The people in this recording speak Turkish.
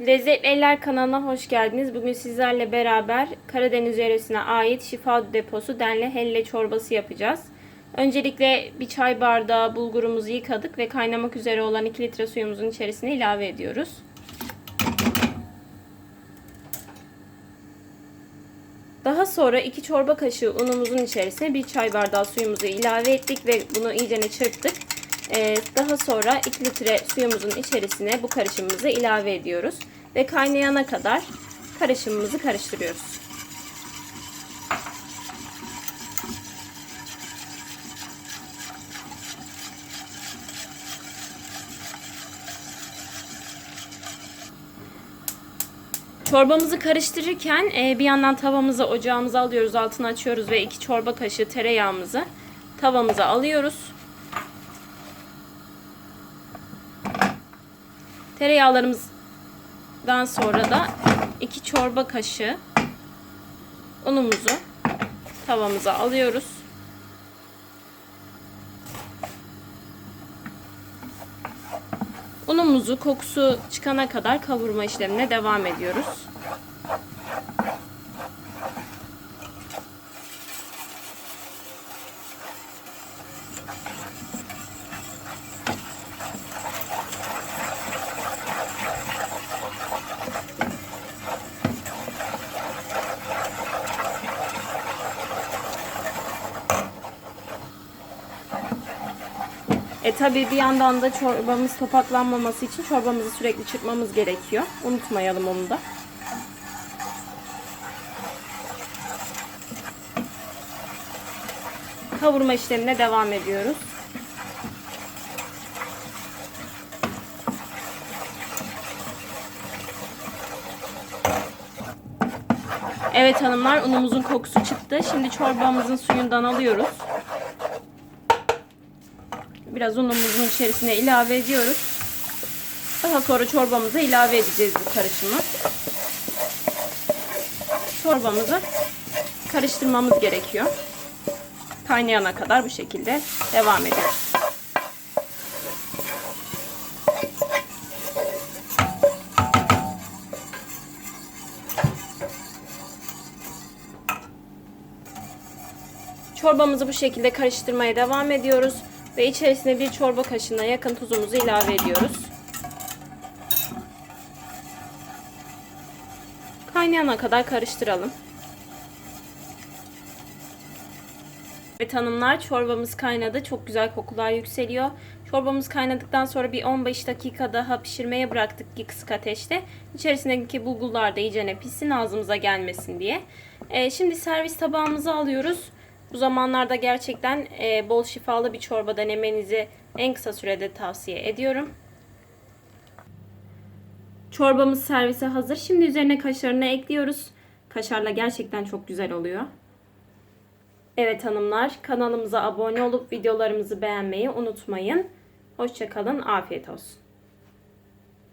Lezzetli Eller kanalına hoş geldiniz. Bugün sizlerle beraber Karadeniz yöresine ait şifa deposu denli helle çorbası yapacağız. Öncelikle bir çay bardağı bulgurumuzu yıkadık ve kaynamak üzere olan 2 litre suyumuzun içerisine ilave ediyoruz. Daha sonra 2 çorba kaşığı unumuzun içerisine bir çay bardağı suyumuzu ilave ettik ve bunu iyicene çırptık. Ee, daha sonra 2 litre suyumuzun içerisine bu karışımımızı ilave ediyoruz. Ve kaynayana kadar karışımımızı karıştırıyoruz. Çorbamızı karıştırırken e, bir yandan tavamızı ocağımıza alıyoruz, altını açıyoruz ve 2 çorba kaşığı tereyağımızı tavamıza alıyoruz. Tereyağlarımızdan sonra da 2 çorba kaşığı unumuzu tavamıza alıyoruz. Unumuzu kokusu çıkana kadar kavurma işlemine devam ediyoruz. E tabi bir yandan da çorbamız topaklanmaması için çorbamızı sürekli çırpmamız gerekiyor. Unutmayalım onu da. Kavurma işlemine devam ediyoruz. Evet hanımlar unumuzun kokusu çıktı. Şimdi çorbamızın suyundan alıyoruz. Biraz unumuzun içerisine ilave ediyoruz. Daha sonra çorbamıza ilave edeceğiz bu karışımı. Çorbamızı karıştırmamız gerekiyor. Kaynayana kadar bu şekilde devam ediyoruz. Çorbamızı bu şekilde karıştırmaya devam ediyoruz. Ve içerisine bir çorba kaşığına yakın tuzumuzu ilave ediyoruz. Kaynayana kadar karıştıralım. Evet hanımlar çorbamız kaynadı. Çok güzel kokular yükseliyor. Çorbamız kaynadıktan sonra bir 15 dakika daha pişirmeye bıraktık ki kısık ateşte. İçerisindeki bulgurlar da iyicene pişsin ağzımıza gelmesin diye. Ee, şimdi servis tabağımızı alıyoruz. Bu zamanlarda gerçekten e, bol şifalı bir çorba denemenizi en kısa sürede tavsiye ediyorum. Çorbamız servise hazır. Şimdi üzerine kaşarını ekliyoruz. Kaşarla gerçekten çok güzel oluyor. Evet hanımlar kanalımıza abone olup videolarımızı beğenmeyi unutmayın. Hoşçakalın. Afiyet olsun.